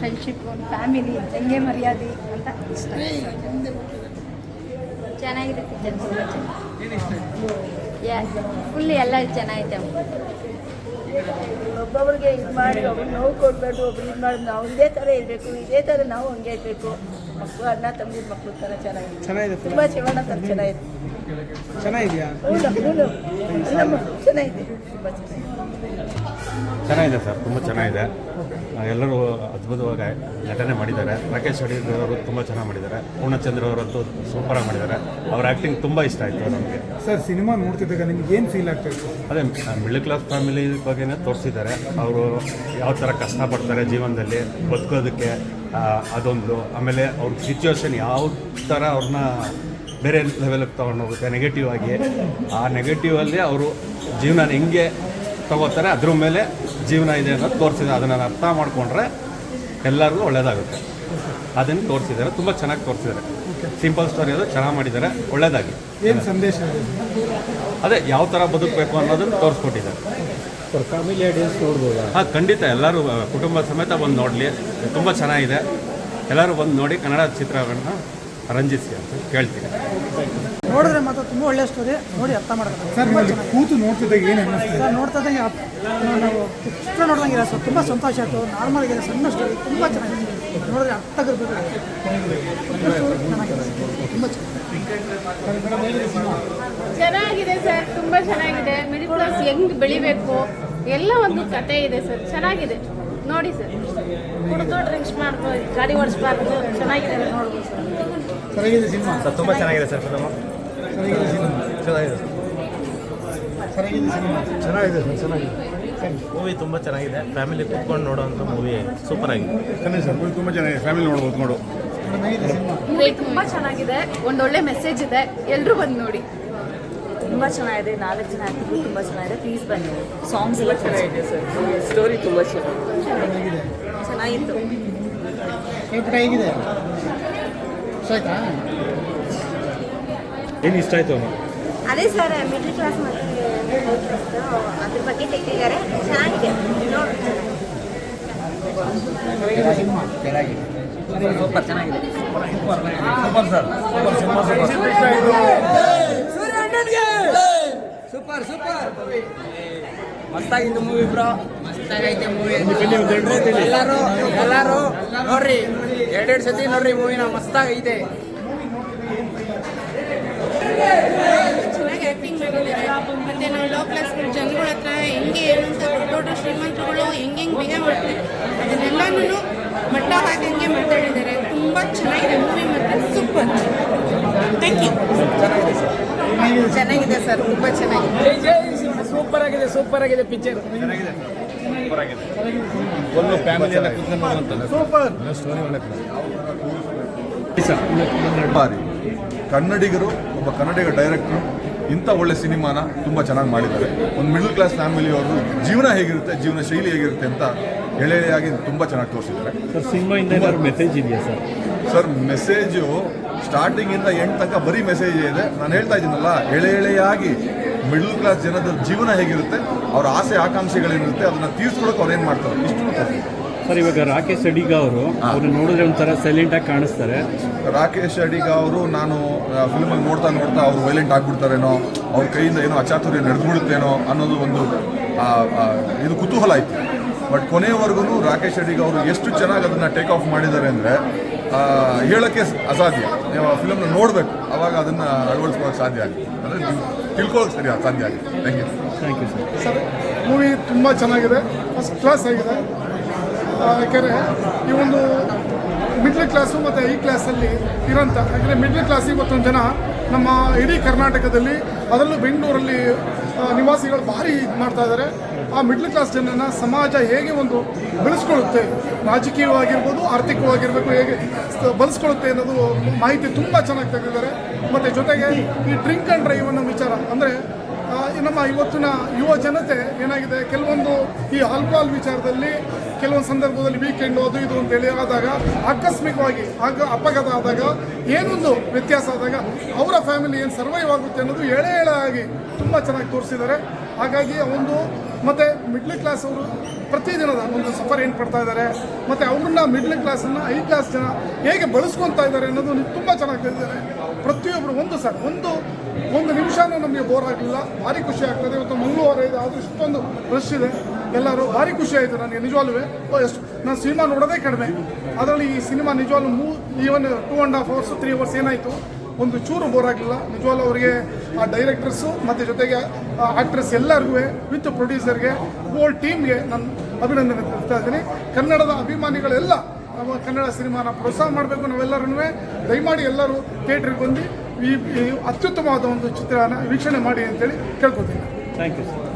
Friendship ಒಂದು family ಹೆಂಗೆ ಮರ್ಯಾದೆ ಅಂತ ಇಷ್ಟ. ಚೆನ್ನಾಗಿದೆ ಪಿಕ್ಚರ್ ಫುಲ್ ಎಲ್ಲ ಚೆನ್ನಾಗಿದೆ ಒಬ್ಬೊಬ್ರಿಗೆ ಇದು ಮಾಡಿ, ಒಬ್ರು ನೋವು ಕೊಡಬೇಡ ಒಬ್ರು ಇದು ಮಾಡಿ ನಾವು ಇದೇ ಥರ ಇರಬೇಕು, ಇದೇ ಥರ ನಾವು ಹಂಗೆ ಇರಬೇಕು. ಮಕ್ಕಳು ಅಣ್ಣ ತಂಗಿ ಮಕ್ಕಳು ಥರ ಚೆನ್ನಾಗಿದೆ. ಚೆನ್ನಾಗಿದೆ ತುಂಬ ಶಿವಣ್ಣ ಥರ ಚೆನ್ನಾಗಿದೆ. ಚೆನ್ನಾಗಿದೆಯಾ? ಚೆನ್ನಾಗಿದೆ. ತುಂಬ ಚೆನ್ನಾಗಿದೆ. ಚೆನ್ನಾಗಿದೆ ಸರ್ ತುಂಬ ಚೆನ್ನಾಗಿದೆ. ಎಲ್ಲರೂ ಅದ್ಭುತವಾಗಿ ನಟನೆ ಮಾಡಿದ್ದಾರೆ. ರಾಕೇಶ್ ಅವರು ತುಂಬ ಚೆನ್ನಾಗಿ ಮಾಡಿದ್ದಾರೆ. ಪೂರ್ಣಚಂದ್ರ ಅವರಂತೂ ಸೂಪರಾಗಿ ಮಾಡಿದ್ದಾರೆ. ಅವ್ರ ಆ್ಯಕ್ಟಿಂಗ್ ತುಂಬ ಇಷ್ಟ ಆಯಿತು ನಮಗೆ. ಸರ್ ಸಿನಿಮಾ ನೋಡ್ತಿದ್ದಾಗ ನಿಮ್ಗೆ ಏನು ಫೀಲ್ ಆಗ್ತಾ ಇತ್ತು? ಅದೇ ಮಿಡ್ಲ್ ಕ್ಲಾಸ್ ಫ್ಯಾಮಿಲಿ ಬಗ್ಗೆನೇ ತೋರಿಸಿದ್ದಾರೆ. ಅವರು ಯಾವ ಥರ ಕಷ್ಟಪಡ್ತಾರೆ ಜೀವನದಲ್ಲಿ ಬದುಕೋದಕ್ಕೆ ಅದೊಂದು. ಆಮೇಲೆ ಅವ್ರ ಸಿಚುವೇಶನ್ ಯಾವ ಥರ ಅವ್ರನ್ನ ಬೇರೆ ಲೆವೆಲಿಗೆ ತೊಗೊಂಡೋಗುತ್ತೆ ನೆಗೆಟಿವ್ ಆಗಿ. ಆ ನೆಗೆಟಿವಲ್ಲಿ ಅವರು ಜೀವನ ಹೆಂಗೆ ತಗೋತಾರೆ ಅದ್ರ ಮೇಲೆ ಜೀವನ ಇದೆ ಅನ್ನೋದು ತೋರಿಸಿದೆ ಅದನ್ನು ಅರ್ಥ ಮಾಡಿಕೊಂಡ್ರೆ ಎಲ್ಲರಿಗೂ ಒಳ್ಳೆಯದಾಗುತ್ತೆ ಅದನ್ನು ತೋರಿಸಿದ್ದಾರೆ. ತುಂಬ ಚೆನ್ನಾಗಿ ತೋರಿಸಿದ್ದಾರೆ. ಸಿಂಪಲ್ ಸ್ಟೋರಿ ಅದು ಚೆನ್ನಾಗಿ ಮಾಡಿದ್ದಾರೆ. ಒಳ್ಳೆಯದಾಗಿ ಏನು ಸಂದೇಶ ಅದೇ ಯಾವ ಥರ ಬದುಕಬೇಕು ಅನ್ನೋದನ್ನು ತೋರಿಸ್ಕೊಟ್ಟಿದ್ದಾರೆ. Family audience ನೋಡ್ಬೋದಾ? ಹಾಂ ಖಂಡಿತ. ಎಲ್ಲರೂ ಕುಟುಂಬ ಸಮೇತ ಬಂದು ನೋಡಲಿ. ತುಂಬ ಚೆನ್ನಾಗಿದೆ. ಎಲ್ಲರೂ ಬಂದು ನೋಡಿ ಕನ್ನಡ ಚಿತ್ರಗಳನ್ನ ರಂಜಿಸಿ ಅಂತ ಕೇಳ್ತೀನಿ. ನೋಡಿದ್ರೆ ಮಾತ್ರ ತುಂಬ ಒಳ್ಳೆಯ ಸ್ಟೋರಿ ನೋಡಿ ಅರ್ಥ ಮಾಡ್ತಾರೆ ಸರ್ ನೀವು ಅಲ್ಲಿ ಕೂತು ನೋಡ್ತಿದ್ದಾಗ ಏನು ಅನ್ನಿಸ್ತಾ ಸರ್ ನೋಡ್ತಾ ಇದ್ದಂಗೆ ಅಪ್- ನಾವು ಚಿತ್ರ ನೋಡ್ದಂಗೆ ಸರ್ ತುಂಬ ಸಂತೋಷ ಆಯಿತು. ನಾರ್ಮಲ್ ಆಗಿದೆ. ಸಣ್ಣ ಸ್ಟೋರಿ ತುಂಬ ಚೆನ್ನಾಗಿದೆ. ನೋಡಿದ್ರೆ ಅರ್ಥ ಆಗಿರ್ಬೇಕು ಸ್ಟೋರಿ ಚೆನ್ನಾಗಿದೆ. ತುಂಬ ಚೆನ್ನಾಗಿದೆ. ಚೆನ್ನಾಗಿದೆ ಸರ್ ತುಂಬ ಚೆನ್ನಾಗಿದೆ. ಮಿಡಿಲ್ ಕ್ಲಾಸ್ ಹೆಂಗ್ ಬೆಳಿಬೇಕು? ಎಲ್ಲ ಒಂದು ಕತೆ ಇದೆ ಸರ್ ಚೆನ್ನಾಗಿದೆ. ನೋಡಿ ಸರ್. ಕುಡಿದು ಡ್ರಿಂಕ್ಸ್ ಮಾಡ್ಬೋದು ಗಾಡಿ ಓಡಿಸ್ಬಾರ್ದು ಚೆನ್ನಾಗಿದೆ ನೋಡ್ಬೋದು ಸರ್. ಸರಿಯಾಗಿದೆ ಸಿನಿಮಾ. ಸರ್ ತುಂಬ ಚೆನ್ನಾಗಿದೆ ಸರ್ ಫಿಲಮು. ಚೆನ್ನಾಗಿದೆ ಚೆನ್ನಾಗಿದೆ ಸರ್. ಚೆನ್ನಾಗಿದೆ ಮೂವಿ ತುಂಬ ಚೆನ್ನಾಗಿದೆ. ಫ್ಯಾಮಿಲಿ ಕೂತ್ಕೊಂಡು ನೋಡೋವಂಥ ಮೂವಿ ಸೂಪರ್ ಆಗಿದೆ. ಖಂಡಿತ ಸರ್ ತುಂಬ ಚೆನ್ನಾಗಿದೆ. ಫ್ಯಾಮಿಲಿ ನೋಡ್ಬೋದು ನೋಡು. ಮೂವಿ ತುಂಬ ಚೆನ್ನಾಗಿದೆ. ಒಂದೊಳ್ಳೆ ಮೆಸೇಜ್ ಇದೆ. ಎಲ್ಲರೂ ಬಂದು ನೋಡಿ. ತುಂಬ ಚೆನ್ನಾಗಿದೆ. ನಾಲ್ಕು ಜನ ಆ್ಯಕ್ಟಿಂಗ್ ತುಂಬ ಚೆನ್ನಾಗಿದೆ. ಪ್ಲೀಸ್ ಬನ್ನಿ. ಸಾಂಗ್ಸ್ ಎಲ್ಲ ಚೆನ್ನಾಗಿದೆ ಸರ್. ಸ್ಟೋರಿ ತುಂಬ ಚೆನ್ನಾಗಿದೆ. ಚೆನ್ನಾಗಿತ್ತು. ಹೇಗಿದೆ? ಏನು ಇಷ್ಟ ಆಯಿತು ಅದೇ ಸರ್ ಮಿಡ್ಲ್ ಕ್ಲಾಸ್ ಮತ್ತು ಅದ್ರ ಬಗ್ಗೆ ತೆಗೆದಿದ್ದಾರೆ ಚೆನ್ನಾಗಿದೆ. ನೋಡಿ ಸಿನಿಮಾ. ಸೂಪರ್ ಸೂಪರ್ ಮಸ್ತಾಗಿತ್ತು ಮೂವಿ ಬ್ರೋ. ಮಸ್ತಾಗೈತೆ ಮೂವಿ. ಎಲ್ಲರೂ ಎಲ್ಲರೂ ನೋಡ್ರಿ. ಎರಡೆರಡು ಸತಿ ನೋಡ್ರಿ ಮೂವಿನ ಮಸ್ತಾಗೈತೆ ಚೆನ್ನಾಗಿ ಆ್ಯಕ್ಟಿಂಗ್ ಮಾಡಿದ್ದಾರೆ ಮತ್ತು ನಾವು ಲೋ ಕ್ಲಾಸ್ ಜನಗಳ ಹತ್ರ ಹೆಂಗೆ ಏನು ಅಂತ ದೊಡ್ಡ ದೊಡ್ಡ ಶ್ರೀಮಂತರುಗಳು ಹೆಂಗೆ ಹೆಂಗೆ ಬಿಹೇವ್ ಮಾಡ್ತಾರೆ ಅದನ್ನೆಲ್ಲನೂ ಮಟ್ಟ ಹಾಕಂಗೆ ಮಾತಾಡಿದ್ದಾರೆ. ತುಂಬ ಚೆನ್ನಾಗಿದೆ ಮೂವಿ ಮತ್ತೆ ಸೂಪರ್ ಥ್ಯಾಂಕ್ ಯು ಚೆನ್ನಾಗಿದೆ ಸರ್ ತುಂಬ ಚೆನ್ನಾಗಿದೆ. ಸೂಪರ್ ಆಗಿದೆ ಸೂಪರ್ ಆಗಿದೆ ಪಿಕ್ಚರ್ ಫುಲ್ಲು ಫ್ಯಾಮಿಲಿಯೆಲ್ಲ ಕೂತ್ಕೊಂಡು ನೋಡುವಂಥದ್ದು ಬಾರಿ. ಕನ್ನಡಿಗರು ಒಬ್ಬ ಕನ್ನಡಿಗ ಡೈರೆಕ್ಟ್ರು ಇಂಥ ಒಳ್ಳೆ ಸಿನಿಮಾನ ತುಂಬ ಚೆನ್ನಾಗಿ ಮಾಡಿದ್ದಾರೆ. ಒಂದು ಮಿಡಲ್ ಕ್ಲಾಸ್ ಫ್ಯಾಮಿಲಿಯವರು ಜೀವನ ಹೇಗಿರುತ್ತೆ ಜೀವನ ಶೈಲಿ ಹೇಗಿರುತ್ತೆ ಅಂತ ಎಳೆಯಾಗಿ ತುಂಬ ಚೆನ್ನಾಗಿ ತೋರಿಸಿದ್ದಾರೆ. ಸರ್ ಸಿನಿಮಾಯಿಂದ ಮೆಸೇಜ್ ಇದೆಯಾ ಸರ್? ಸರ್ ಮೆಸೇಜು ಸ್ಟಾರ್ಟಿಂಗಿಂದ ಎಂಡ್ ತನಕ ಬರೀ ಮೆಸೇಜ್ ಇದೆ. ನಾನು ಹೇಳ್ತಾ ಇದ್ದೀನಲ್ಲ ಎಳೆ ಎಳೆಯಾಗಿ ಮಿಡಲ್ ಕ್ಲಾಸ್ ಜನದ ಜೀವನ ಹೇಗಿರುತ್ತೆ ಅವ್ರ ಆಸೆ ಆಕಾಂಕ್ಷೆಗಳೇನಿರುತ್ತೆ ಅದನ್ನು ತೀರ್ಸ್ಕೊಳಕ್ಕೆ ಅವ್ರು ಏನು ಮಾಡ್ತಾರೆ? ಇಷ್ಟು ಸರ್ ಇವಾಗ ರಾಕೇಶ್ ಅಡಿಗ ಅವರು ಅವ್ರು ನೋಡಿದ್ರೆ ಒಂಥರ ಸೈಲೆಂಟ್ ಆಗಿ ಕಾಣಿಸ್ತಾರೆ. ರಾಕೇಶ್ ಅಡಿಗ ಅವರು ನಾನು ಫಿಲ್ಮಲ್ಲಿ ನೋಡ್ತಾ ನೋಡ್ತಾ ಅವ್ರು ವೈಲೆಂಟ್ ಆಗ್ಬಿಡ್ತಾರೇನೋ ಅವ್ರ ಕೈಯಿಂದ ಏನೋ ಅಚಾತುರ್ಯ ನಡೆದ್ಬಿಡುತ್ತೇನೋ ಅನ್ನೋದು ಒಂದು ಇದು ಕುತೂಹಲ ಇತ್ತು ಬಟ್ ಕೊನೆಯವರೆಗೂ ರಾಕೇಶ್ ಶೆಟ್ಟಿಗೆ ಅವರು ಎಷ್ಟು ಚೆನ್ನಾಗಿ ಅದನ್ನು ಟೇಕ್ ಆಫ್ ಮಾಡಿದ್ದಾರೆ ಅಂದರೆ ಹೇಳೋಕ್ಕೆ ಅಸಾಧ್ಯ. ನೀವು ಆ ಫಿಲಮ್ನ ನೋಡಬೇಕು. ಅವಾಗ ಅದನ್ನು ಅಳವಡಿಸ್ಕೊಳ್ಳೋಕೆ ಸಾಧ್ಯ ಆಗುತ್ತೆ. ಅಂದರೆ ನೀವು ತಿಳ್ಕೊಳ್ಳೋಕೆ ಸರಿ ಸಾಧ್ಯ ಆಗುತ್ತೆ. Thank you thank you sir sir movie ತುಂಬ ಚೆನ್ನಾಗಿದೆ. ಫಸ್ಟ್ ಕ್ಲಾಸ್ ಆಗಿದೆ. ಯಾಕೆಂದರೆ ಈ ಒಂದು ಮಿಡ್ಲ್ ಕ್ಲಾಸು ಮತ್ತು ಈ ಕ್ಲಾಸಲ್ಲಿ ಇರೋಂಥ ಯಾಕೆಂದರೆ ಮಿಡ್ಲ್ ಕ್ಲಾಸ್ ಮತ್ತೊಂದು ಜನ ನಮ್ಮ ಇಡೀ ಕರ್ನಾಟಕದಲ್ಲಿ ಅದರಲ್ಲೂ ಬೆಂಗಳೂರಲ್ಲಿ ನಿವಾಸಿಗಳು ಭಾರಿ ಇದು ಮಾಡ್ತಾ ಇದ್ದಾರೆ ಆ ಮಿಡ್ಲ್ ಕ್ಲಾಸ್ ಜನನ ಸಮಾಜ ಹೇಗೆ ಒಂದು ಬೆಳೆಸ್ಕೊಳ್ಳುತ್ತೆ, ರಾಜಕೀಯವಾಗಿರ್ಬೋದು, ಆರ್ಥಿಕವಾಗಿರ್ಬೇಕು, ಹೇಗೆ ಬಳಸ್ಕೊಳ್ಳುತ್ತೆ ಅನ್ನೋದು ಮಾಹಿತಿ ತುಂಬ ಚೆನ್ನಾಗಿ ತೆಗೆದಿದ್ದಾರೆ ಮತ್ತು ಜೊತೆಗೆ ಈ ಡ್ರಿಂಕ್ ಆ್ಯಂಡ್ ಡ್ರೈವ್ ಅನ್ನೋ ವಿಚಾರ, ಅಂದರೆ ನಮ್ಮ ಇವತ್ತಿನ ಯುವ ಜನತೆ ಏನಾಗಿದೆ? ಕೆಲವೊಂದು ಈ ಆಲ್ಕೋಹಾಲ್ ವಿಚಾರದಲ್ಲಿ, ಕೆಲವೊಂದು ಸಂದರ್ಭದಲ್ಲಿ ವೀಕೆಂಡ್ ಅದು ಇದು ಅಂತೇಳಿ ಆದಾಗ, ಆಕಸ್ಮಿಕವಾಗಿ ಆಗ ಅಪಘಾತ ಆದಾಗ, ಏನೊಂದು ವ್ಯತ್ಯಾಸ ಆದಾಗ ಅವರ ಫ್ಯಾಮಿಲಿ ಏನು ಸರ್ವೈವ್ ಆಗುತ್ತೆ ಅನ್ನೋದು ಎಳೆ ಎಳೆ ಆಗಿ ತುಂಬ ಚೆನ್ನಾಗಿ ತೋರಿಸಿದ್ದಾರೆ. ಹಾಗಾಗಿ ಒಂದು ಮತ್ತು ಮಿಡ್ಲ್ ಕ್ಲಾಸ್ ಅವರು ಪ್ರತಿದಿನದ ಒಂದು ಸಫರ್ ಏನು ಪಡ್ತಾ ಇದ್ದಾರೆ, ಮತ್ತು ಅವ್ರನ್ನ ಮಿಡ್ಲ್ ಕ್ಲಾಸನ್ನು ಐ ಕ್ಲಾಸ್ ಜನ ಹೇಗೆ ಬಳಸ್ಕೊತಾ ಇದ್ದಾರೆ ಅನ್ನೋದು ತುಂಬ ಚೆನ್ನಾಗಿ ತಿಳಿದಿದ್ದಾರೆ. ಪ್ರತಿಯೊಬ್ಬರು ಒಂದು ಸರ್, ಒಂದು ಒಂದು ನಿಮಿಷನೂ ನಮಗೆ ಬೋರ್ ಆಗಲಿಲ್ಲ, ಭಾರಿ ಖುಷಿ ಆಗ್ತದೆ. ಇವತ್ತು ಮಂಗಳವಾರ ಇದೆ, ಆದರೂ ಇಷ್ಟೊಂದು ರಶ್ ಇದೆ. ಎಲ್ಲರೂ ಭಾರಿ ಖುಷಿ ಆಯಿತು ನನಗೆ ನಿಜವಾಗ್ಲೂ ಎಷ್ಟು, ನಾನು ಸಿನಿಮಾ ನೋಡೋದೇ ಕಡಿಮೆ. ಅದರಲ್ಲಿ ಈ ಸಿನಿಮಾ ನಿಜವಾಗ್ಲೂ ಮೂ even two and half hours three hours ಏನಾಯಿತು? ಒಂದು ಚೂರು ಬೋರ್ ಆಗಲಿಲ್ಲ ನಿಜವಾಗ್ಲೂ ಅವರಿಗೆ ಆ ಡೈರೆಕ್ಟರ್ಸು ಮತ್ತು ಜೊತೆಗೆ ಆ್ಯಕ್ಟ್ರೆಸ್ ಎಲ್ಲರಿಗೂ ವಿತ್ ಪ್ರೊಡ್ಯೂಸರ್ಗೆ ಹೋಲ್ ಟೀಮ್ಗೆ ನಾನು ಅಭಿನಂದನೆ ತಿಳಿಸ್ತಾ ಇದ್ದೀನಿ. ಕನ್ನಡದ ಅಭಿಮಾನಿಗಳೆಲ್ಲ ನಮ್ಮ ಕನ್ನಡ ಸಿನಿಮಾನ ಪ್ರೋತ್ಸಾಹ ಮಾಡಬೇಕು ನಾವೆಲ್ಲರೂ ದಯಮಾಡಿ ಎಲ್ಲರೂ ಥಿಯೇಟ್ರಿಗೆ ಬಂದು ಈ ಅತ್ಯುತ್ತಮವಾದ ಒಂದು ಚಿತ್ರನ ವೀಕ್ಷಣೆ ಮಾಡಿ ಅಂತೇಳಿ ಕೇಳ್ಕೊತೀನಿ. Thank you sir